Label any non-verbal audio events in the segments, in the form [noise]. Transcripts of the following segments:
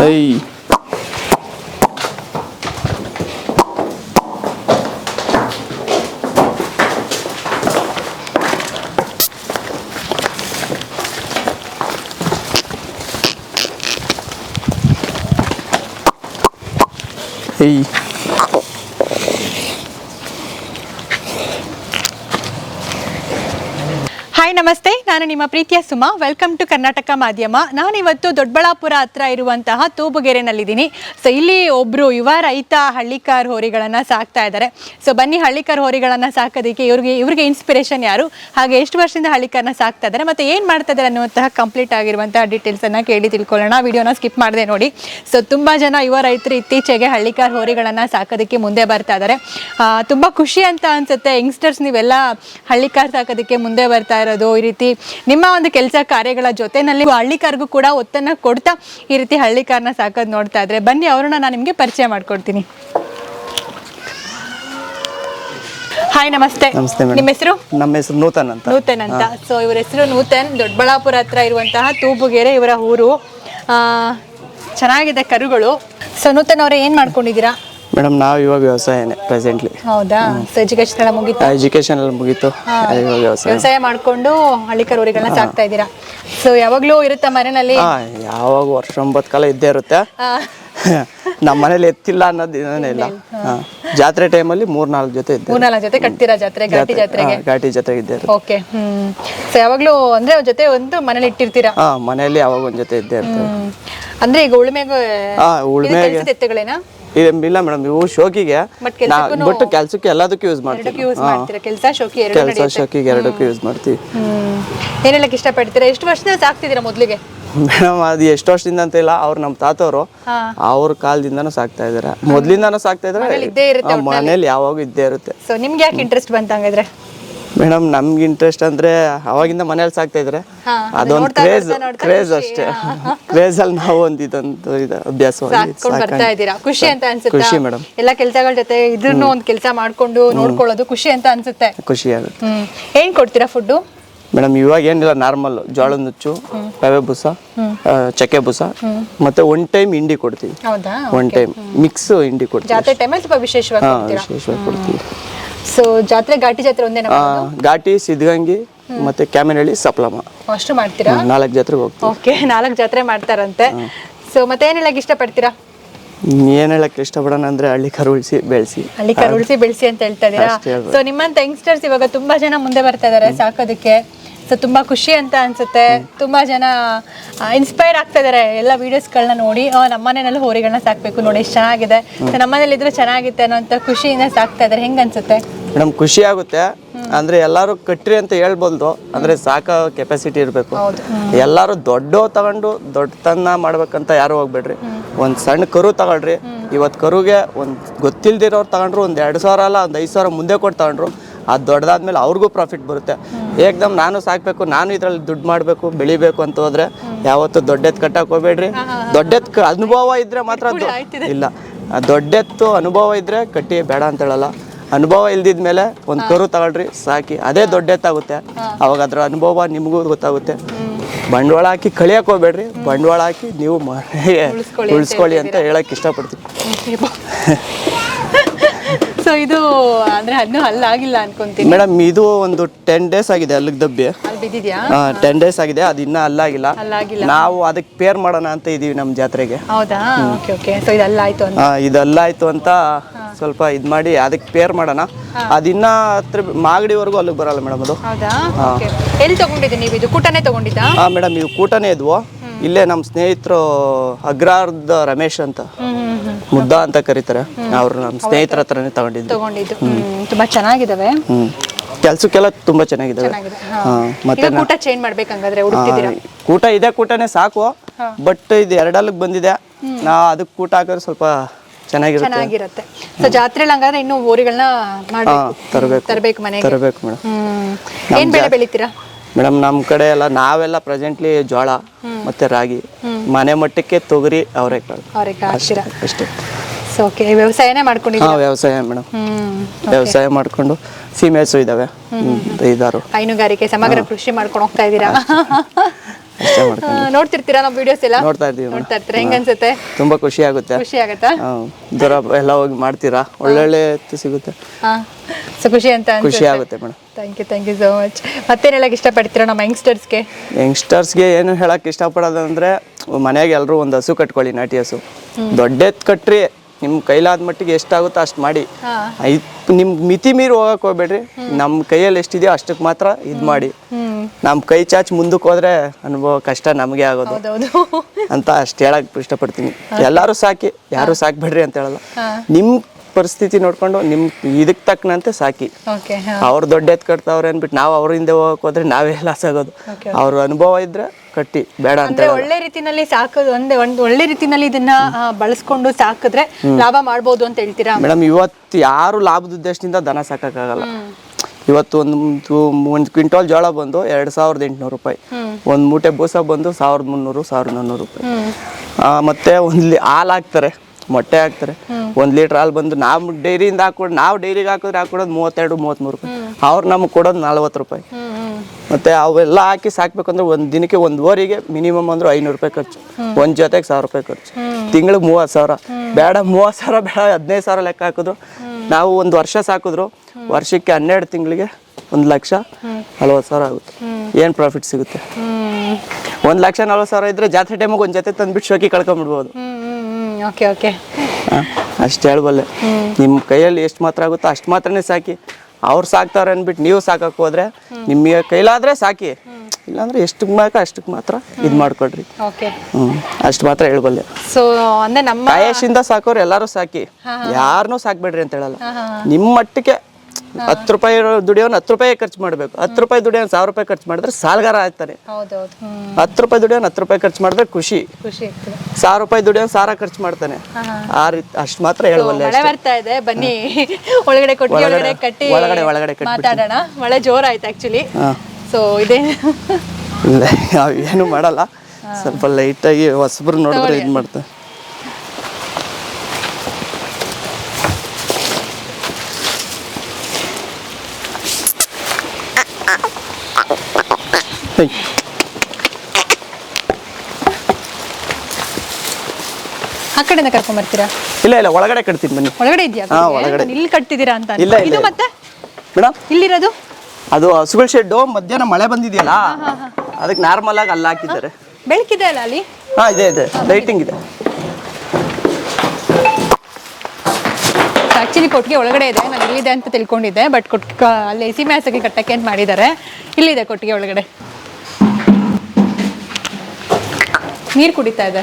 ऐ hi ನಮಸ್ತೆ. ನಾನು ನಿಮ್ಮ ಪ್ರೀತಿಯ ಸುಮಾ. ವೆಲ್ಕಮ್ ಟು ಕರ್ನಾಟಕ ಮಾಧ್ಯಮ. ನಾನಿವತ್ತು ದೊಡ್ಡಬಳ್ಳಾಪುರ ಹತ್ರ ಇರುವಂತಹ ತೂಬುಗೆರೆನಲ್ಲಿದ್ದೀನಿ. ಸೊ ಇಲ್ಲಿ ಒಬ್ಬರು ಯುವ ರೈತ ಹಳ್ಳಿಕಾರ್ ಹೋರಿಗಳನ್ನು ಸಾಕ್ತಾ ಇದ್ದಾರೆ. ಸೊ ಬನ್ನಿ ಹಳ್ಳಿಕಾರ್ ಹೋರಿಗಳನ್ನು ಸಾಕೋದಕ್ಕೆ ಇವ್ರಿಗೆ ಇವ್ರಿಗೆ ಇನ್ಸ್ಪಿರೇಷನ್ ಯಾರು? ಹಾಗೆ ಎಷ್ಟು ವರ್ಷದಿಂದ ಹಳ್ಳಿಕಾರನ್ನ ಸಾಕ್ತಾ ಇದ್ದಾರೆ ಮತ್ತೆ ಏನು ಮಾಡ್ತಾ ಇದ್ದಾರೆ ಅನ್ನುವಂತಹ ಕಂಪ್ಲೀಟ್ ಆಗಿರುವಂತಹ ಡೀಟೇಲ್ಸನ್ನು ಕೇಳಿ ತಿಳ್ಕೊಳ್ಳೋಣ. ವಿಡಿಯೋನ ಸ್ಕಿಪ್ ಮಾಡದೆ ನೋಡಿ. ಸೊ ತುಂಬ ಜನ ಯುವ ರೈತರು ಇತ್ತೀಚೆಗೆ ಹಳ್ಳಿಕಾರ್ ಹೋರಿಗಳನ್ನು ಸಾಕೋದಕ್ಕೆ ಮುಂದೆ ಬರ್ತಾ ಇದ್ದಾರೆ. ತುಂಬ ಖುಷಿ ಅಂತ ಅನ್ಸುತ್ತೆ. ಯಂಗ್ಸ್ಟರ್ಸ್ ನೀವೆಲ್ಲ ಹಳ್ಳಿಕಾರ್ ಸಾಕೋದಕ್ಕೆ ಮುಂದೆ ಬರ್ತಾ ಇರೋದು ಈ ರೀತಿ ನಿಮ್ಮ ಒಂದು ಕೆಲಸ ಕಾರ್ಯಗಳ ಜೊತೆನಲ್ಲಿ ಹಳ್ಳಿಕಾರ್ಗೂ ಕೂಡ ಒತ್ತನ್ನ ಕೊಡ್ತಾ ಈ ರೀತಿ ಹಳ್ಳಿಕಾರ್ನ ಸಾಕೋದು ನೋಡ್ತಾ ಇದ್ರೆ ಬನ್ನಿ ಅವ್ರನ್ನ ನಾನು ನಿಮಗೆ ಪರಿಚಯ ಮಾಡ್ಕೊಡ್ತೀನಿ. ಹಾಯ್ ನಮಸ್ತೆ. ನಮಸ್ತೆ ನಿಮ್ಮ ಹೆಸರು? ನಮ್ಮ ಹೆಸರು ನೂತನ್ ಅಂತ. ನೂತನ್ ಅಂತ. ಸೊ ಇವ್ರ ಹೆಸರು ನೂತನ್ ದೊಡ್ಡಬಳ್ಳಾಪುರ ಹತ್ರ ಇರುವಂತಹ ತೂಬುಗೆರೆ ಇವರ ಊರು. ಆ, ಚೆನ್ನಾಗಿದೆ ಕರುಗಳು. ಸೊ ನೂತನ್ ಅವರೇ ಏನ್ ಮಾಡ್ಕೊಂಡಿದ್ದೀರಾ? ಮೇಡಮ್ ನಾವು ಇವಾಗ ವ್ಯವಸಾಯನೇ ಪ್ರೆಸೆಂಟ್ಲಿ ಹೌದಾ? ಸೊ ಎಜುಕೇಶನ್ ಎಲ್ಲ ಮುಗಿತು? ಎಜುಕೇಶನ್ ಎಲ್ಲ ಮುಗೀತು. ಇವಾಗ ವ್ಯವಸಾಯ. ವ್ಯವಸಾಯ ಮಾಡ್ಕೊಂಡು ಹಳ್ಳಿ ಕರುವರಿಗಳನ್ನ ಸಾಕ್ತಾ ಇದ್ದೀರಾ? ಸೊ ಯಾವಾಗ್ಲೂ ಇರುತ್ತಾ ಮನೆಯಲ್ಲಿ? ಹಾ ಯಾವಾಗ ವರ್ಷ ಒಂಬತ್ತು ಕಾಲ ಇದ್ದೇ ಇರುತ್ತೆ. [laughs] ನಮ್ಮ ಮನೇಲಿ ಎತ್ತಿಲ್ಲ ಅನ್ನೋದು ಏನೇ ಇಲ್ಲ. ಹಾ. ಜಾತ್ರೆ ಟೈಮಲ್ಲಿ ಮೂರ್ ನಾಲ್ಕು ಜೊತೆ ಇದ್ದೆ ಮೂರ್ನಾಲ್ಕು ಜೊತೆ ಕಟ್ತೀರಾ ಜಾತ್ರೆ ಘಾಟಿ ಜಾತ್ರೆಗೆ? ಹಾ, ಘಾಟಿ ಜೊತೆ ಇದ್ದೇ ಇರುತ್ತೆ ಓಕೆ ಹ್ಮ್. ಸೊ ಯಾವಾಗ್ಲೂ ಅಂದ್ರೆ ಅವ್ರ ಜೊತೆ ಒಂದು ಮನೇಲಿ ಇಟ್ಟಿರ್ತೀರಾ? ಹಾ ಮನೆಯಲ್ಲಿ ಯಾವಾಗ ಒಂದ್ ಜೊತೆ ಇದ್ದೇ ಇರುತ್ತೆ ಹ್ಮ್. ಅಂದ್ರೆ ಈಗ ಉಳುಮೆಗೂ ಹಾ ಉಳ್ಮೆಗೆ ಎತ್ತುಗಳೇನಾ? ಇಲ್ಲ ಮೇಡಮ್ ಇವು ಶೋಕಿಗೆ But ನಾ- ಬಟ್ ಕೆಲ್ಸಕ್ಕೆ ಎಲ್ಲದಕ್ಕೂ ಯೂಸ್ ಮಾಡ್ತೀವಿ. ಎರಡಕ್ಕೂ ಯೂಸ್ ಮಾಡ್ತೀರಾ? ಕೆಲಸ ಶೋಕಿ ಎರಡು ಕೆಲಸ ನಡೆಯುತ್ತೆ. ಶೋಕಿಗೆ ಎರಡಕ್ಕೂ ಯೂಸ್ ಮಾಡ್ತೀವಿ. ಹ್ಮ್. ಏನ್ ಹೇಳಕ್ ಇಷ್ಟಪಡ್ತೀರಾ? ಎಷ್ಟು ವರ್ಷದಿಂದ ಸಾಕ್ತಿದ್ದೀರಾ ಮೊದ್ಲಿಗೆ? ಮೇಡಮ್ ಅದು ಎಷ್ಟು ವರ್ಷದಿಂದ ಅಂತ ಇಲ್ಲ ಅವ್ರು ನಮ್ಮ ತಾತವರು ಹಾ. ಅವ್ರ ಕಾಲದಿಂದನೂ ಸಾಕ್ತಾ ಇದಾರೆ ಮೊದ್ಲಿಂದಾನು ಸಾಕ್ತಾ ಇದಾರೆ ಮನೇಲಿ ಇದ್ದೇ ಇರುತ್ತೆ ಆ, ಮನೇಲಿ ಯಾವಾಗೂ ಇದ್ದೇ ಇರುತ್ತೆ. ಸೊ ನಿಮ್ಗೆ ಯಾಕೆ ಇಂಟ್ರೆಸ್ಟ್ ಬಂತ ಹಂಗಾದ್ರೆ ಮೇಡಮ್ ನಮ್ಗೆ ಇಂಟ್ರೆಸ್ಟ್ ಅಂದ್ರೆ ಅವಾಗಿಂದ ಮನೇಲಿ ಸಾಕ್ತಾ ಇದ್ರೆ. ಅದೊಂದು ಕ್ರೇಜ್ ಕ್ರೇಜ್ ಅಷ್ಟೇ. ಕ್ರೇಜ್ ಅಲ್ಲಿ ನಾವು ಒಂದು ಇದೊಂದು ಇದು ಅಭ್ಯಾಸವಾಗಿ ಸಾಕ್ಕೊಂಡ್ ಬರ್ತಾ ಇದ್ದೀರಾ? ಖುಷಿ ಅಂತ ಅನ್ಸುತ್ತೆ? ಖುಷಿ ಮೇಡಮ್. ಎಲ್ಲ ಕೆಲಸಗಳ ಜೊತೆ ಇದನ್ನು ಒಂದು ಕೆಲಸ ಮಾಡ್ಕೊಂಡು ನೋಡ್ಕೊಳ್ಳೋದು ಖುಷಿ ಅಂತ ಅನ್ಸುತ್ತೆ. ಖುಷಿ ಆಗುತ್ತೆ. ಏನ್ ಕೊಡ್ತೀರಾ ಫುಡ್ ಮೇಡಮ್ ಇವಾಗ ಏನಿಲ್ಲ ನಾರ್ಮಲ್ ಜೋಳದ ನುಚ್ಚು ರವೆ ಬುಸ ಚಕ್ಕೆ ಬುಸ. ಮತ್ತೆ ಒನ್ ಟೈಮ್ ಹಿಂಡಿ ಕೊಡ್ತೀವಿ. ಒನ್ ಟೈಮ್ ಮಿಕ್ಸ್ ಹಿಂಡಿ ಕೊಡ್ತೀವಿ ವಿಶೇಷವಾಗಿ ಕೊಡ್ತೀವಿ. ಸೊ ಜಾತ್ರೆ ಘಾಟಿ ಜಾತ್ರೆ ಒಂದೇ ಆ, ಘಾಟಿ ಸಿದ್ಧಗಂಗಿ ಮತ್ತೆ ಕ್ಯಾಮೆನಹಳ್ಳಿ ಸಪ್ಲಮ ಅಷ್ಟು ಮಾಡ್ತೀರಾ? ನಾಲ್ಕು ಜಾತ್ರೆಗೆ ಹೋಗ್ತೀವಿ. ಓಕೆ [laughs] ನಾಲ್ಕು ಜಾತ್ರೆ ಮಾಡ್ತಾರಂತೆ. ಸೊ ಮತ್ತೆ ಏನ್ ಹೇಳಕ್ ಇಷ್ಟಪಡ್ತೀರಾ? ಏನ್ ಹೇಳಕ್ ಇಷ್ಟಪಡೋಣ ಅಂದ್ರೆ ಹಳ್ಳಿ ಕರು ಉಳಿಸಿ ಬೆಳೆಸಿ. ಹಳ್ಳಿ ಕರು ಉಳಿಸಿ ಬೆಳೆಸಿ ಅಂತ ಹೇಳ್ತಾ ಇದೀರಾ ಅಷ್ಟೇ. ಸೊ ನಿಮ್ಮಂತ ಯಂಗ್ಸ್ಟರ್ಸ್ ಇವಾಗ ತುಂಬಾ ಜನ ಮುಂದೆ ಬರ್ತಾ ಇದಾರೆ ಸಾಕೋದಕ್ಕೆ. ಸೊ ತುಂಬಾ ಖುಷಿ ಅಂತ ಅನ್ಸುತ್ತೆ. ತುಂಬಾ ಜನ ಇನ್ಸ್ಪೈರ್ ಆಗ್ತಾ ಇದಾರೆ ಎಲ್ಲ ವಿಡಿಯೋಸ್ಗಳನ್ನ ನೋಡಿ. ನಮ್ಮ ಮನೆಯಲ್ಲಿ ಹೋರಿಗಳನ್ನ ಸಾಕ್ಬೇಕು ನೋಡಿ ಎಷ್ಟು ಚೆನ್ನಾಗಿದೆ. ಸೊ ನಮ್ಮ ಮನೇಲಿ ಇದ್ರೆ ಚೆನ್ನಾಗಿತ್ತೆ ಅನ್ನೋಂಥ ಖುಷಿಯಿಂದ ಸಾಕ್ತಾ ಇದಾರೆ. ಹೆಂಗ್ ಅನ್ಸುತ್ತೆ? ಮೇಡಮ್ ಖುಷಿ ಆಗುತ್ತೆ. ಅಂದ್ರೆ ಎಲ್ಲಾರು ಕಟ್ರಿ ಅಂತ ಹೇಳ್ಬೋದು. ಅಂದ್ರೆ ಸಾಕೋ ಕೆಪಾಸಿಟಿ ಇರಬೇಕು. ಎಲ್ಲಾರು ದೊಡ್ಡ ತಗೊಂಡು ದೊಡ್ಡತನ ಮಾಡ್ಬೇಕಂತ ಯಾರು ಹೋಗ್ಬೇಡ್ರಿ. ಒಂದ್ ಸಣ್ಣ ಕರು ತಗೊಳ್ರಿ. ಇವತ್ ಕರುಗೆ ಒಂದ್ ಗೊತ್ತಿಲ್ದಿರೋರು ತಗೊಂಡ್ರು ಒಂದ್ ಎರಡ್ ಸಾವಿರ ಅಲ್ಲ ಒಂದ್ ಐದ್ ಸಾವಿರ ಮುಂದೆ ಕೊಟ್ಟು ತಗೊಂಡ್ರು. ಅದು ದೊಡ್ಡದಾದ್ಮೇಲೆ ಅವ್ರಿಗೂ ಪ್ರಾಫಿಟ್ ಬರುತ್ತೆ. ಏಕ್ದಮ್ ನಾನು ಸಾಕ್ಬೇಕು ನಾನು ಇದ್ರಲ್ಲಿ ದುಡ್ಡು ಮಾಡಬೇಕು ಬೆಳಿಬೇಕು ಅಂತ ಹೋದ್ರೆ ಯಾವತ್ತು ದೊಡ್ಡೆತ್ ಕಟ್ಟಕ್ ಹೋಗ್ಬೇಡ್ರಿ. ದೊಡ್ಡೆತ್ ಅನುಭವ ಇದ್ರೆ ಮಾತ್ರ ಇಲ್ಲ. ಆ ದೊಡ್ಡೆತ್ತು ಅನುಭವ ಇದ್ರೆ ಕಟ್ಟಿ ಬೇಡ ಅಂತ ಹೇಳಲ್ಲ. ಅನುಭವ ಇಲ್ದಿದ್ಮೇಲೆ ಒಂದು ಕರು ತಗೊಳ್ರಿ ಸಾಕಿ. ಅದೇ ದೊಡ್ಡೆತ್ತಾಗುತ್ತೆ. ಅವಾಗ ಅದ್ರ ಅನುಭವ ನಿಮಗೂ ಗೊತ್ತಾಗುತ್ತೆ. ಬಂಡವಾಳ ಹಾಕಿ ಕಳಿಯಕ್ ಹೋಗ್ಬೇಡ್ರಿ. ಬಂಡವಾಳ ಹಾಕಿ ನೀವು ಮನೆಗೆ ಉಳಿಸ್ಕೊಳ್ಳಿ ಅಂತ ಉಳಿಸ್ಕೊಳ್ಳಿ ಅಂತ ಹೇಳಕ್ ಇಷ್ಟಪಡ್ತೀನಿ. ಸೊ ಇದು ಅಂದ್ರೆ ಅದನ್ನು ಹಲ್ಲಾಗಿಲ್ಲ ಅನ್ಕೊಂತೀನಿ. ಮೇಡಮ್ ಇದು ಒಂದು ಟೆನ್ ಡೇಸ್ ಆಗಿದೆ ಅಲ್ಲಿಗೆ ದಬ್ಬಿ. ಅಲ್ಲಿ ಬಿದ್ದಿದ್ಯಾ? ಟೆನ್ ಡೇಸ್ ಆಗಿದೆ ಅದು ಇನ್ನೂ ಅಲ್ಲಾಗಿಲ್ಲ ನಾವು ಅದಕ್ಕೆ ಪೇರ್ ಮಾಡೋಣ ಅಂತ ಇದೀವಿ ನಮ್ಮ ಜಾತ್ರೆಗೆ. ಹೌದಾ? ಓಕೆ ಓಕೆ ಸೊ ಇದು ಅಂತ. ಆ, ಇದು ಅಲ್ಲಾಯ್ತು ಅಂತ ಸ್ವಲ್ಪ ಇದು ಮಾಡಿ ಅದಕ್ಕೆ ಪೇರ್ ಮಾಡೋಣ. ಅದಿನ್ನ ಹತ್ರ ಮಾಗಡಿವರೆಗೂ ಅಲ್ಲಿಗೆ ಬರಲ್ಲ ಮೇಡಮ್ ಅದು. ಹೌದಾ? ಓಕೆ ಎಲ್ಲಿ ತಗೊಂಡಿದ್ದೆ ನೀವು ಇದು? ಕೂಟನೇ ತಗೊಂಡಿದ್ದಾ? ಹಾ ಮೇಡಮ್ ಇದು ಕೂಟನೇ ಇದ್ವು. ಇಲ್ಲೇ ನಮ್ಮ ಸ್ನೇಹಿತರು ಅಗ್ರಾರ್ದ ರಮೇಶ್ ಅಂತ. ಮುದ್ದ ಅಂತ ಕರೀತಾರೆ. ಅವ್ರು ನಮ್ಮ ಸ್ನೇಹಿತರ ಹತ್ರನೇ ತಗೊಂಡಿದ್ದು. ತಗೊಂಡಿದ್ದು. ಹ್ಮ್. ತುಂಬಾ ಚೆನ್ನಾಗಿದಾವೆ. ಹ್ಮ್. ಕೆಲ್ಸಕ್ಕೆಲ್ಲ ತುಂಬಾ ಚೆನ್ನಾಗಿದ್ದಾವೆ ಚೆನ್ನಾಗಿದೆ. ಹಾ. ಹಾ ಮತ್ತೆ ಈಗ ಕೂಟ ಚೇಂಜ್ ಮಾಡ್ಬೇಕಂಗಾದ್ರೆ ಹುಡುಕ್ತಿದ್ದೀರಾ? ಕೂಟ ಇದೆ ಕೂಟನೇ ಸಾಕು. ಬಟ್ ಇದು ಎರಡಲ್ಲಿಗೆ ಬಂದಿದೆ. ನಾ ಅದಕ್ಕೆ ಕೂಟ ಹಾಕಿದ್ರೆ ಸ್ವಲ್ಪ ಚೆನ್ನಾಗಿರುತ್ತೆ. ಚೆನ್ನಾಗಿರುತ್ತೆ. ಸೊ ಜಾತ್ರೆಲಿ ಹಂಗಾದ್ರೆ ಇನ್ನು ಊರಿಗಳನ್ನ ಹಾ ಮಾಡ್ಬೇಕು ತರಬೇಕು. ತರಬೇಕು ಮನೆಗೆ. ತರಬೇಕು ಮೇಡಮ್. ಹ್ಮ್. ಏನ್ ಬೆಳೆ ಬೆಳಿತೀರಾ? ಮೇಡಮ್ ನಮ್ಮ ಕಡೆ ಎಲ್ಲ ನಾವೆಲ್ಲ ಪ್ರೆಸೆಂಟ್ಲಿ ಜೋಳ. ಮತ್ತೆ ರಾಗಿ. ಮನೆ ಮಟ್ಟಕ್ಕೆ ತೊಗರಿ ಅವರೆಕಾಳು. ಅಷ್ಟೇ ಸೊ ಓಕೆ ವ್ಯವಸಾಯನೇ ಮಾಡ್ಕೊಂಡಿದ್ದೀರಾ? ಹಾ ವ್ಯವಸಾಯ ಮೇಡಮ್. ವ್ಯವಸಾಯ ಮಾಡ್ಕೊಂಡು ಸೀಮೆಸು ಇದಾವೆ. ಐದಾರು. ಹೈನುಗಾರಿಕೆ ಸಮಗ್ರ ಕೃಷಿ ಮಾಡ್ಕೊಂಡು ಹೋಗ್ತಾ ಇದ್ದೀರಾ? ಅಷ್ಟೇ ಮಾಡ್ಕೊಂಡು. ನೋಡ್ತಿರ್ತೀರಾ ನಾವು ವಿಡಿಯೋಸ್ ಎಲ್ಲ? ನೋಡ್ತಾ ಇದ್ದೀವಿ ನೋಡ್ತಾ ಇರ್ತೀರಾ? ಹೆಂಗ್ ಅನ್ಸುತ್ತೆ? ತುಂಬಾ ಖುಷಿ ಆಗುತ್ತೆ. ಖುಷಿ ಆಗತ್ತಾ? ಹಾಂ ದೂರ ಎಲ್ಲ ಹೋಗಿ ಮಾಡ್ತೀರಾ? ಒಳ್ಳೊಳ್ಳೆ ಸಿಗುತ್ತೆ. ಹಾ. ಸೊ ಖುಷಿ ಅಂತ ಖುಷಿ ಆಗುತ್ತೆ madam. Thank you thank you so much ಮತ್ತೇನ್ ಹೇಳಕ್ ಇಷ್ಟಪಡ್ತೀರಾ ನಮ್ಮ ಯಂಗ್ಸ್ಟರ್ಸ್ಗೆ ಯಂಗ್ಸ್ಟರ್ಸ್ಗೆ ಏನು ಹೇಳಕ್ ಇಷ್ಟಪಡೋದಂದ್ರೆ ಮನೆಗೆ ಎಲ್ಲರೂ ಒಂದು ಹಸು ಕಟ್ಕೊಳ್ಳಿ ನಾಟಿ ಹಸು. ದೊಡ್ಡ ಎತ್ತು ಕಟ್ರಿ ನಿಮ್ಮ ಕೈಲಾದ ಮಟ್ಟಿಗೆ ಎಷ್ಟಾಗುತ್ತೋ ಅಷ್ಟು ಮಾಡಿ. ಐ- ನಿಮ್ ಮಿತಿ ಮೀರಿ ಹೋಗಕ್ ಹೋಗ್ಬೇಡ್ರಿ. ನಮ್ಮ ಕೈಯಲ್ಲಿ ಎಷ್ಟಿದೆಯೋ ಅಷ್ಟಕ್ಕೆ ಮಾತ್ರ ಇದು ಮಾಡಿ. ಹ್ಮ್. ನಮ್ಮ ಕೈ ಚಾಚಿ ಮುಂದಕ್ಕೆ ಹೋದ್ರೆ ಅನುಭವ ಕಷ್ಟ ನಮಗೆ ಆಗೋದು. ಅಂತ ಅಷ್ಟು ಹೇಳಕ್ ಇಷ್ಟಪಡ್ತೀನಿ. ಎಲ್ಲರೂ ಸಾಕಿ ಯಾರು ಸಾಕ್ಬೇಡ್ರಿ ಅಂತ ಹೇಳಲ್ಲ. ನಿಮ್ ನಿಮ್ಮ ಪರಿಸ್ಥಿತಿ ನೋಡ್ಕೊಂಡು ನಿಮ್ ಇದಕ್ ತಕ್ಕನಂತೆ ಸಾಕಿ. ಅವ್ರ ದೊಡ್ಡ ಎತ್ ಕಟ್ತಾವ್ರೆ ಅನ್ಬಿಟ್ಟು ನಾವು ಅವ್ರ ಹಿಂದೆ ಹೋಗಕ್ ಹೋದ್ರೆ ನಾವೇ ಲಾಸ್ ಆಗೋದು. ಅವ್ರ ಅನುಭವ ಇದ್ರೆ ಕಟ್ಟಿ ಬೇಡ ಅಂತ ಒಳ್ಳೆ ರೀತಿನಲ್ಲಿ ಸಾಕೋದು ಒಂದೇ ಒಂದ್ ಒಳ್ಳೆ ರೀತಿನಲ್ಲಿ ಇದನ್ನ ಬಳಸ್ಕೊಂಡು ಸಾಕಿದ್ರೆ ಲಾಭ ಮಾಡ್ಬೋದು ಅಂತ ಹೇಳ್ತೀರಾ? ಮೇಡಮ್ ಇವತ್ತು ಯಾರು ಲಾಭದ ಉದ್ದೇಶದಿಂದ ದನ ಸಾಕಕ್ಕಾಗಲ್ಲ. ಇವತ್ತು ಒಂದು ಒಂದು ಕ್ವಿಂಟಾಲ್ ಜೋಳ ಬಂದು ಎರಡು ಸಾವಿರದ ಎಂಟುನೂರು ರೂಪಾಯಿ. ಒಂದು ಮೂಟೆ ಬೂಸ ಬಂದು ಸಾವಿರದ ಮುನ್ನೂರು ಸಾವಿರದ ನಾನ್ನೂರು ರೂಪಾಯಿ. ಆ, ಮತ್ತೆ ಒಂದು ಲಿ ಹಾಲು ಹಾಕ್ತಾರೆ ಮೊಟ್ಟೆ ಹಾಕ್ತಾರೆ. ಒಂದು ಲೀಟ್ರ್ ಹಾಲು ಬಂದು ನಾವು ಡೈರಿಯಿಂದ ಹಾಕೊಂಡು ನಾವು ಡೈರಿಗೆ ಹಾಕಿದ್ರೆ ಹಾಕೊಡೋದು ಮೂವತ್ತೆರಡು ಮೂವತ್ತ್ಮೂರು ರೂಪಾಯಿ. ಅವ್ರು ನಮಗೆ ಕೊಡೋದು ನಲ್ವತ್ತು ರೂಪಾಯಿ. ಮತ್ತೆ ಅವೆಲ್ಲ ಹಾಕಿ ಸಾಕ್ಬೇಕಂದ್ರೆ ಒಂದು ದಿನಕ್ಕೆ ಒಂದು ಓರಿಗೆ ಮಿನಿಮಮ್ ಅಂದ್ರೆ ಐನೂರು ರೂಪಾಯಿ ಖರ್ಚು. ಒಂದು ಜೊತೆಗೆ ಸಾವಿರ ರೂಪಾಯಿ ಖರ್ಚು. ತಿಂಗಳಿಗೆ ಮೂವತ್ತು ಸಾವಿರ. ಬೇಡ ಮೂವತ್ತು ಸಾವಿರ ಬೇಡ ಹದಿನೈದು ಸಾವಿರ ಲೆಕ್ಕ ಹಾಕಿದ್ರು. ನಾವು ಒಂದು ವರ್ಷ ಸಾಕಿದ್ರು ವರ್ಷಕ್ಕೆ ಹನ್ನೆರಡು ತಿಂಗಳಿಗೆ ಒಂದು ಲಕ್ಷ ನಲ್ವತ್ತು ಸಾವಿರ ಆಗುತ್ತೆ. ಏನು ಪ್ರಾಫಿಟ್ ಸಿಗುತ್ತೆ? ಒಂದು ಲಕ್ಷ ನಲ್ವತ್ತು ಸಾವಿರ ಇದ್ರೆ ಜಾತ್ರೆ ಟೈಮಿಗೆ ಒಂದು ಜೊತೆ ತಂದ್ಬಿಟ್ಟು ಶೋಕಿ ಹ್ಮ್ ಓಕೆ ಓಕೆ ಅಷ್ಟು ಹೇಳ್ಬಲ್ಲೆ. ನಿಮ್ಮ ಕೈಯಲ್ಲಿ ಎಷ್ಟು ಮಾತ್ರ ಆಗುತ್ತೋ ಅಷ್ಟು ಮಾತ್ರನೇ ಸಾಕಿ. ಅವ್ರು ಸಾಕ್ತಾರೆ ಅಂದ್ಬಿಟ್ಟು ನೀವು ಸಾಕಕ್ಕೆ ಹೋದ್ರೆ ನಿಮಗೆ ಕೈಲಾದ್ರೆ ಸಾಕಿ. ಇಲ್ಲಾಂದ್ರೆ ಎಷ್ಟು ಮಾಕ ಅಷ್ಟಕ್ಕೆ ಮಾತ್ರ ಇದು ಮಾಡ್ಕೊಡ್ರಿ. ಅಷ್ಟು ಮಾತ್ರ ಹೇಳ್ಬಲ್ಲೆ. ಸೊ ಅಂದ್ರೆ ನಮ್ಮ ಆಯಸ್ಸಿಂದ ಸಾಕೋರು ಎಲ್ಲರೂ ಸಾಕಿ. ಯಾರನ್ನೂ ಸಾಕ್ಬೇಡ್ರಿ ಅಂತ ಹೇಳಲ್ಲ. ನಿಮ್ಮ ಮಟ್ಟಕ್ಕೆ ಹತ್ತು ರೂಪಾಯಿ ದುಡಿಯೋನು ಹತ್ತು ರೂಪಾಯಿ ಖರ್ಚು ಮಾಡಬೇಕು. ಹತ್ತು ರೂಪಾಯಿ ದುಡಿಯೋನು ಸಾವಿರ ರೂಪಾಯಿ ಖರ್ಚು ಮಾಡಿದ್ರೆ ಸಾಲಗಾರ ಆಗ್ತಾನೆ ಹ್ಮ್. ಹತ್ತು ರೂಪಾಯಿ ದುಡಿಯೋನು ಹತ್ತು ರೂಪಾಯಿ ಖರ್ಚು ಮಾಡಿದ್ರೆ ಖುಷಿ. ಸಾವಿರ ರೂಪಾಯಿ ದುಡಿಯೋನು ಸಾರ ಖರ್ಚು ಮಾಡ್ತಾನೆ. ಆ ರೀತಿ ಅಷ್ಟು ಮಾತ್ರ ಹೇಳುವಲ್ಲ ಬರ್ತಾ ಇದೆ. ಬನ್ನಿ. ಒಳಗಡೆ ಕಟ್ಟಿ ಒಳಗಡೆ- ಒಳಗಡೆ. ಮಾತಾಡೋಣ. ಮಳೆ ಜೋರಾಯ್ತು ಆಕ್ಚುಲಿ ಸೊ ಇದೇ. ಇಲ್ಲ ಏನು ಮಾಡಲ್ಲ. ಸ್ವಲ್ಪ ಲೈಟಾಗಿ ಹೊಸಬ್ರು ನೋಡಿದ್ರೆ ಇದು ಮಾಡ್ತಾರೆ ಹೇ, ಆ ಕಡೆಯಿಂದ ಕರ್ಕೊಂಡ್ ಬರ್ತೀರಾ? ಇಲ್ಲ ಇಲ್ಲ ಒಳಗಡೆ ಕಟ್ತೀನಿ ಬನ್ನಿ. ಒಳಗಡೆ ಇದೆಯಾ? ಹಾ, ಒಳಗಡೆ. ಇಲ್ಲಿ ಕಟ್ತಿದ್ದೀರಾ ಅಂತ ಇಲ್ಲ, ಇದು ಇಲ್ಲ. ಮತ್ತೆ? ಮೇಡಮ್? ಇಲ್ಲಿರೋದು? ಅದು ಹಸುಗಳ ಶೆಡ್ಡು ಮಧ್ಯಾಹ್ನ ಮಳೆ ಬಂದಿದೆಯಲ್ಲ? ಅದಕ್ಕೆ ನಾರ್ಮಲ್ ಆಗಿ ಅಲ್ಲಿ ಹಾಕಿದ್ದಾರೆ. ಬೆಳಕಿದೆ ಅಲ್ಲ ಅಲ್ಲಿ? ಹಾ ಇದೆ ಇದೆ. ಲೈಟಿಂಗ್ ಇದೆ. ಆಕ್ಚುಲಿ ಕೊಟ್ಟಿಗೆ ಒಳಗಡೆ ಇದೆ. ನಾನು ಇಲ್ಲಿದೆ ಅಂತ ತಿಳ್ಕೊಂಡಿದ್ದೆ ಬಟ್ ಕೊಟ್ ಅಲ್ಲಿ ಸಿ ಮ್ಯಾಸಕ್ಕೆ ಕಟ್ಟಕ್ಕೆ ಅಂತ ಮಾಡಿದ್ದಾರೆ. ಇಲ್ಲಿದೆ ಕೊಟ್ಟಿಗೆ ಒಳಗಡೆ. ನೀರು ಕುಡಿತಾ ಇದೆ.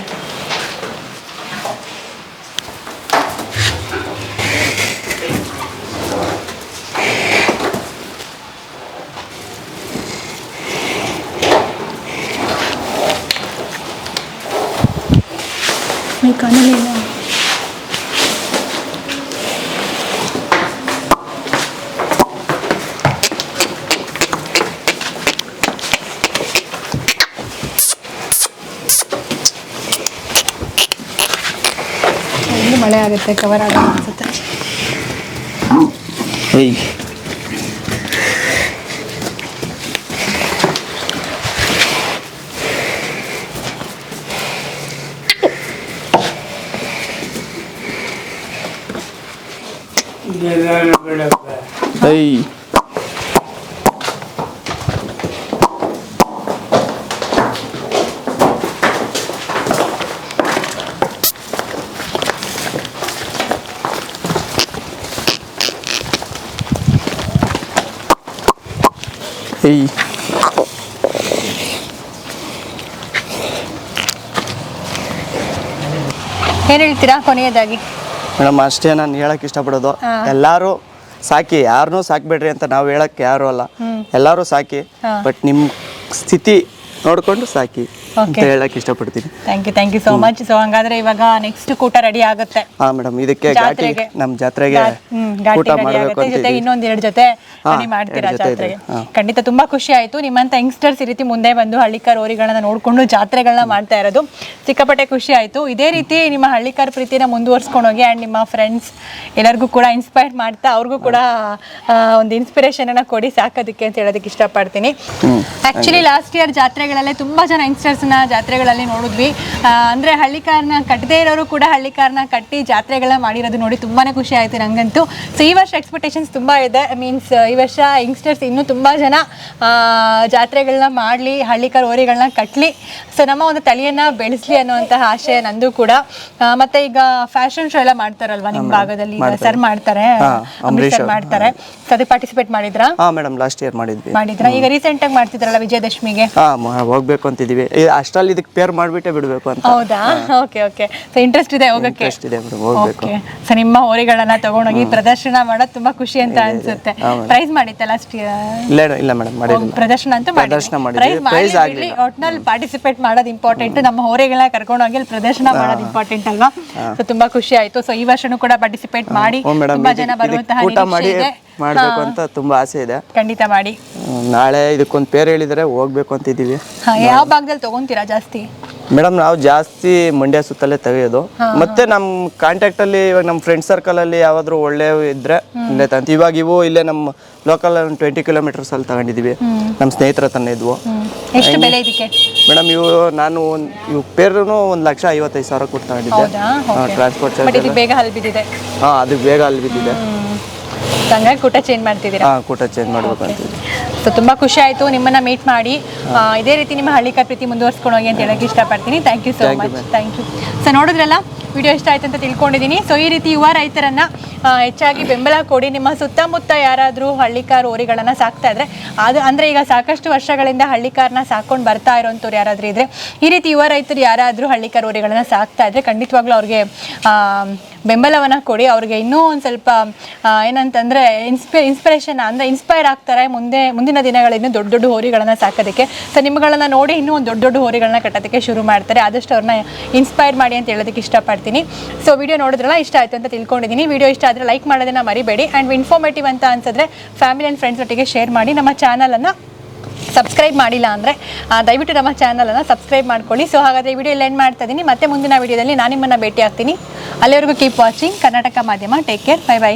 ಈ ಮಳೆ ಆಗುತ್ತೆ ಕವರ್ ಆಗ ಅನ್ಸುತ್ತೆ. ಏನು ಹೇಳ್ತೀರಾ ಕೊನೆಯದಾಗಿ? ಮೇಡಮ್ ಅಷ್ಟೇ ನಾನು ಹೇಳಕ್ ಇಷ್ಟಪಡೋದು. ಎಲ್ಲಾರು ಸಾಕಿ ಯಾರನ್ನೂ ಸಾಕ್ಬೇಡ್ರಿ ಅಂತ ನಾವು ಹೇಳಕ್ ಯಾರು ಅಲ್ಲ. ಎಲ್ಲಾರು ಸಾಕಿ ಬಟ್ ನಿಮ್ ಸ್ಥಿತಿ ನೋಡ್ಕೊಂಡು ಸಾಕಿ. ಅಂತ ಹೇಳಕ್ ಇಷ್ಟಪಡ್ತೀನಿ. Thank you thank you so much so ಹಂಗಾದ್ರೆ ಇವಾಗ ನೆಕ್ಸ್ಟ್ ಕೂಟ ರೆಡಿ ಆಗುತ್ತೆ. ಹಾ ಮೇಡಮ್ ಇದಕ್ಕೆ ಘಾಟಿ ಜಾತ್ರೆಗೆ. ನಮ್ಮ ಜಾತ್ರೆಗೆ ಹ್ಮ್, ಘಾಟಿ ಊಟ ready ಮಾಡಬೇಕು ಆಗುತ್ತೆ. ಅಂತ ಜೊತೆ. ಇನ್ನೊಂದ್ ಎರಡು ಜೊತೆ ಹಾ, ಮಾಡ್ತೀರಾ ಎರಡ್ ಜೊತೆ ಇದೆ. ಜಾತ್ರೆಗೆ? ಹಾ. ಖಂಡಿತ ತುಂಬಾ ಖುಷಿ ಆಯ್ತು. ನಿಮ್ಮಂತ ಯಂಗ್ಸ್ಟರ್ಸ್ ಈ ರೀತಿ ಮುಂದೆ ಬಂದು ಹಳ್ಳಿಕಾರ್ ಓರಿಗಳನ್ನ ನೋಡ್ಕೊಂಡು ಜಾತ್ರೆಗಳನ್ನ ಮಾಡ್ತಾ ಇರೋದು ಸಿಕ್ಕಾಪಟ್ಟೆ ಖುಷಿ ಆಯ್ತು. ಇದೇ ರೀತಿ ನಿಮ್ಮ ಹಳ್ಳಿಕಾರ್ ಪ್ರೀತಿನ ಮುಂದುವರ್ಸ್ಕೊಂಡು ಹೋಗಿ ಅಂಡ್ ನಿಮ್ಮ ಫ್ರೆಂಡ್ಸ್ ಎಲ್ಲರಿಗೂ ಕೂಡ ಇನ್ಸ್ಪೈರ್ ಮಾಡ್ತಾ ಅವ್ರಿಗೂ ಕೂಡ ಆ, ಒಂದು ಇನ್ಸ್ಪಿರೇಷನ್ ಅನ್ನ ಕೊಡಿ ಸಾಕೋದಕ್ಕೆ ಅಂತ ಹೇಳೋದಕ್ಕೆ ಇಷ್ಟಪಡ್ತೀನಿ. ಆಕ್ಚುಲಿ ಲಾಸ್ಟ್ ಇಯರ್ ಜಾತ್ರೆಗಳಲ್ಲೇ ತುಂಬಾ ಜನ ಯಂಗ್ಸ್ಟರ್ಸ್ ನ ಜಾತ್ರೆಗಳಲ್ಲಿ ನೋಡಿದ್ವಿ. ಅಂದರೆ ಅಂದ್ರೆ ಹಳ್ಳಿಕಾರ್ನ ಕಟ್ಟದೇ ಇರೋರು ಕೂಡ ಹಳ್ಳಿಕಾರ್ನ ಕಟ್ಟಿ ಜಾತ್ರೆಗಳನ್ನ ಮಾಡಿರೋದು ನೋಡಿ ತುಂಬಾನೇ ಖುಷಿ ಆಯ್ತು ನನಗಂತೂ ಸೊ ಈ ವರ್ಷ ಎಕ್ಸ್ಪೆಕ್ಟೇಷನ್ಸ್ ತುಂಬಾ ಇದೆ. ಮೀನ್ಸ್ ಈ ವರ್ಷ ಯಂಗ್ಸ್ಟರ್ಸ್ ಇನ್ನೂ ತುಂಬಾ ಜನ ಜಾತ್ರೆಗಳನ್ನ ಮಾಡಲಿ ಹಳ್ಳಿಕಾರ ಓರಿಗಳನ್ನ ಕಟ್ಟಲಿ ಸೊ ನಮ್ಮ ಒಂದು ತಲೆಯನ್ನು ಬೆಳೆಸಲಿ ಅನ್ನುವಂತಹ ಆಶಯ ನಂದು ಕೂಡ. ಮತ್ತೆ ಈಗ ಫ್ಯಾಷನ್ ಶೋ ಎಲ್ಲ ಮಾಡ್ತಾರಲ್ವಾ ನಿಮ್ಮ ಭಾಗದಲ್ಲಿ? ಈಗ ಸರ್ ಮಾಡ್ತಾರೆ. ಸರ್ ಮಾಡ್ತಾರೆ. ಸೊ ಅದಕ್ಕೆ ಪಾರ್ಟಿಸಿಪೇಟ್ ಮಾಡಿದ್ರಾ? ಮೇಡಮ್ ಲಾಸ್ಟ್ ಇಯರ್ ಮಾಡಿದ್ವಿ. ಮಾಡಿದ್ರಾ? ಈಗ ರೀಸೆಂಟ್ ಆಗಿ ಮಾಡ್ತಿದ್ರಲ್ಲ ವಿಜಯದಶಮಿಗೆ? ಹೋಗ್ಬೇಕು ಅಂತಿದೀವಿ ಅಷ್ಟ್ರಲ್ಲಿ ಇದಕ್ಕೆ ಪೇರ್ ಮಾಡ್ಬಿಟ್ಟೆ ಬಿಡಬೇಕು ಅಂತ. ಹೌದಾ? ಓಕೆ ಓಕೆ ಸೊ ಇಂಟ್ರೆಸ್ಟ್ ಇದೆ ಹೋಗಕ್ಕೆ? ಇಂಟ್ರೆಸ್ಟ್ ಇದೆ ಮೇಡಮ್ ಹೋಗಬೇಕು. ಓಕೆ ಸೊ ನಿಮ್ಮ ಹೋರಿಗಳನ್ನ ತಗೊಂಡೋಗಿ ಪ್ರದರ್ಶನ ಮಾಡೋದು ತುಂಬಾ ಖುಷಿ ಅಂತ ಅನ್ಸುತ್ತೆ. ಪ್ರೈಸ್ ಮಾಡಿತ್ತ ಲಾಸ್ಟ್ ಇಲ್ಲ ಇಲ್ಲ ಮೇಡಮ್ ಮಾಡಿಲ್ಲ. ಪ್ರದರ್ಶನ ಅಂತ ಪ್ರದರ್ಶನ ಮಾಡಿದ್ವಿ. ಪ್ರೈಸ್ ಆಗ್ಲಿಲ್ಲ. ಒಟ್ನಲ್ಲಿ ಪಾರ್ಟಿಸಿಪೇಟ್ ಮಾಡೋದು ಇಂಪಾರ್ಟೆಂಟ್ ನಮ್ಮ ಹೋರಿಗಳನ್ನ ಕರ್ಕೊಂಡೋಗಿ ಅಲ್ಲಿ ಪ್ರದರ್ಶನ ಮಾಡೋದು ಇಂಪಾರ್ಟೆಂಟ್ ಅಲ್ವಾ? ಸೊ ತುಂಬಾ ಖುಷಿ ಆಯ್ತು. ಸೊ ಈ ವರ್ಷನೂ ಕೂಡ ಪಾರ್ಟಿಸಿಪೇಟ್ ಮಾಡಿ. ತುಂಬಾ ಜನ ಬರುವಂತಹ ಊಟ ಮಾಡಿ ಮಾಡ್ಬೇಕು ಅಂತ ತುಂಬಾ ಆಸೆ ಇದೆ. ಖಂಡಿತ ಮಾಡಿ. ನಾಳೆ ಇದಕ್ಕೊಂದು ಪೇರ್ ಹೇಳಿದ್ರೆ ಹೋಗ್ಬೇಕು ಅಂತಿದ್ದೀವಿ. ಇದೀವಿ ಯಾವ ಭಾಗದಲ್ಲಿ ತಗೊಂತೀರಾ ಜಾಸ್ತಿ? ಮೇಡಮ್ ನಾವು ಜಾಸ್ತಿ ಮಂಡ್ಯ ಸುತ್ತಲೇ ತೆಗೆಯೋದು. ಮತ್ತೆ ನಮ್ಮ ಕಾಂಟ್ಯಾಕ್ಟ್ ಅಲ್ಲಿ ಇವಾಗ ನಮ್ಮ ಫ್ರೆಂಡ್ ಸರ್ಕಲ್ ಅಲ್ಲಿ ಯಾವ್ದಾದ್ರು ಒಳ್ಳೆ ಇದ್ರೆ ಇಲ್ಲೇ ತಂತ ಇವಾಗ ಇವು ಇಲ್ಲೇ ನಮ್ಮ ಲೋಕಲ್ ಒಂದು ಟ್ವೆಂಟಿ ಕಿಲೋಮೀಟರ್ಸ್ ಅಲ್ಲಿ ತಗೊಂಡಿದೀವಿ. ನಮ್ಮ ಸ್ನೇಹಿತರ ತನ್ನ ಇದ್ವು. ಎಷ್ಟು ಬೆಲೆ ಇದಕ್ಕೆ? ಮೇಡಮ್ ಇವು ನಾನು ಒಂದ್ ಇವು ಪೇರ್ನು ಒಂದು ಲಕ್ಷ ಐವತ್ತೈದು ಸಾವಿರ ಕೊಟ್ಟು ತಗೊಂಡಿದ್ದೆ ಹೌದಾ ಟ್ರಾನ್ಸ್ಪೋರ್ಟ್ ಬಟ್ ಚಾರ್ಜ್ ಇದು ಬೇಗ ಹಲ್ ಬಿದ್ದಿದೆ ಹಾಂ ಅದು ಬೇಗ ಅಲ್ಲಿ ಬಿದ್ದಿದೆ ಹಂಗಾಗಿ ಕೂಟ ಚೇಂಜ್ ಮಾಡ್ತಿದ್ದೀರಾ? ಹಾಂ ಕೂಟ ಚೇಂಜ್ ಮಾಡ್ಬೇಕು ಅಂತಿದ್ವಿ ಸೊ ತುಂಬ ಖುಷಿ ಆಯಿತು ನಿಮ್ಮನ್ನ ಮೀಟ್ ಮಾಡಿ. ಇದೇ ರೀತಿ ನಿಮ್ಮ ಹಳ್ಳಿಕಾರ್ ಪ್ರೀತಿ ಮುಂದುವರ್ಸ್ಕೊಂಡು ಹೋಗಿ ಅಂತ ಹೇಳೋಕ್ಕೆ ಇಷ್ಟಪಡ್ತೀನಿ. Thank you so much thank you so ನೋಡಿದ್ರಲ್ಲ ವಿಡಿಯೋ ಇಷ್ಟ ಆಯ್ತು ಅಂತ ತಿಳ್ಕೊಂಡಿದ್ದೀನಿ ಸೊ ಈ ರೀತಿ ಯುವ ರೈತರನ್ನ ಹೆಚ್ಚಾಗಿ ಬೆಂಬಲ ಕೊಡಿ. ನಿಮ್ಮ ಸುತ್ತಮುತ್ತ ಯಾರಾದರೂ ಹಳ್ಳಿಕಾರ್ ಓರಿಗಳನ್ನು ಸಾಕ್ತಾ ಇದ್ರೆ ಅದು ಅಂದರೆ ಈಗ ಸಾಕಷ್ಟು ವರ್ಷಗಳಿಂದ ಹಳ್ಳಿಕಾರನ್ನ ಸಾಕೊಂಡು ಬರ್ತಾ ಇರೋಂಥವ್ರು ಯಾರಾದರೂ ಇದ್ರೆ ಈ ರೀತಿ ಯುವ ರೈತರು ಯಾರಾದರೂ ಹಳ್ಳಿಕಾರ್ ಓರಿಗಳನ್ನು ಸಾಕ್ತಾ ಇದ್ರೆ ಖಂಡಿತವಾಗ್ಲೂ ಅವ್ರಿಗೆ ಬೆಂಬಲವನ್ನು ಕೊಡಿ. ಅವ್ರಿಗೆ ಇನ್ನೂ ಒಂದು ಸ್ವಲ್ಪ ಏನಂತಂದರೆ ಇನ್ಸ್ಪಿ ಇನ್ಸ್ಪಿರೇಷನ್ ಅಂದರೆ ಇನ್ಸ್ಪೈರ್ ಆಗ್ತಾರೆ ಮುಂದೆ, ಮುಂದಿನ ದಿನಗಳಿಂದ ದೊಡ್ಡ ದೊಡ್ಡ ಹೋರಿಗಳನ್ನು ಸಾಕೋದಕ್ಕೆ. ಸೊ ನಿಮ್ಮಗಳನ್ನು ನೋಡಿ ಇನ್ನೂ ಒಂದು ದೊಡ್ಡ ದೊಡ್ಡ ಹೋರಿಗಳನ್ನ ಕಟ್ಟೋದಕ್ಕೆ ಶುರು ಮಾಡ್ತಾರೆ. ಆದಷ್ಟು ಅವ್ರನ್ನ ಇನ್ಸ್ಪೈರ್ ಮಾಡಿ ಅಂತ ಹೇಳೋದಕ್ಕೆ ಇಷ್ಟಪಡ್ತೀನಿ. ಸೊ ವಿಡಿಯೋ ನೋಡಿದ್ರಲ್ಲ, ಇಷ್ಟ ಆಯಿತು ಅಂತ ತಿಳ್ಕೊಂಡಿದ್ದೀನಿ ವಿಡಿಯೋ ಇಷ್ಟ ಆದರೆ ಲೈಕ್ ಮಾಡೋದನ್ನು ಮರಿಬೇಡಿ. ಆ್ಯಂಡ್ ಇನ್ಫಾರ್ಮೇಟಿವ್ ಅಂತ ಅನ್ಸಿದ್ರೆ ಫ್ಯಾಮಿಲಿ ಆ್ಯಂಡ್ ಫ್ರೆಂಡ್ಸ್ ಒಟ್ಟಿಗೆ ಶೇರ್ ಮಾಡಿ ನಮ್ಮ ಚಾನಲನ್ನು ಸಬ್ಸ್ಕ್ರೈಬ್ ಮಾಡಿಲ್ಲ ಅಂದರೆ ದಯವಿಟ್ಟು ನಮ್ಮ ಚಾನಲನ್ನು ಸಬ್ಸ್ಕ್ರೈಬ್ ಮಾಡ್ಕೊಳ್ಳಿ. ಸೊ ಹಾಗಾದರೆ ವಿಡಿಯೋ ಇಲ್ಲಿ ಎಂಡ್ ಮಾಡ್ತಾ ಇದ್ದೀನಿ. ಮತ್ತೆ ಮುಂದಿನ ವಿಡಿಯೋದಲ್ಲಿ ನಾನು ನಿಮ್ಮನ್ನು ಭೇಟಿ ಆಗ್ತೀನಿ ಅಲ್ಲಿವರೆಗೂ ಕೀಪ್ ವಾಚಿಂಗ್ ಕರ್ನಾಟಕ ಮಾಧ್ಯಮ. Take care bye bye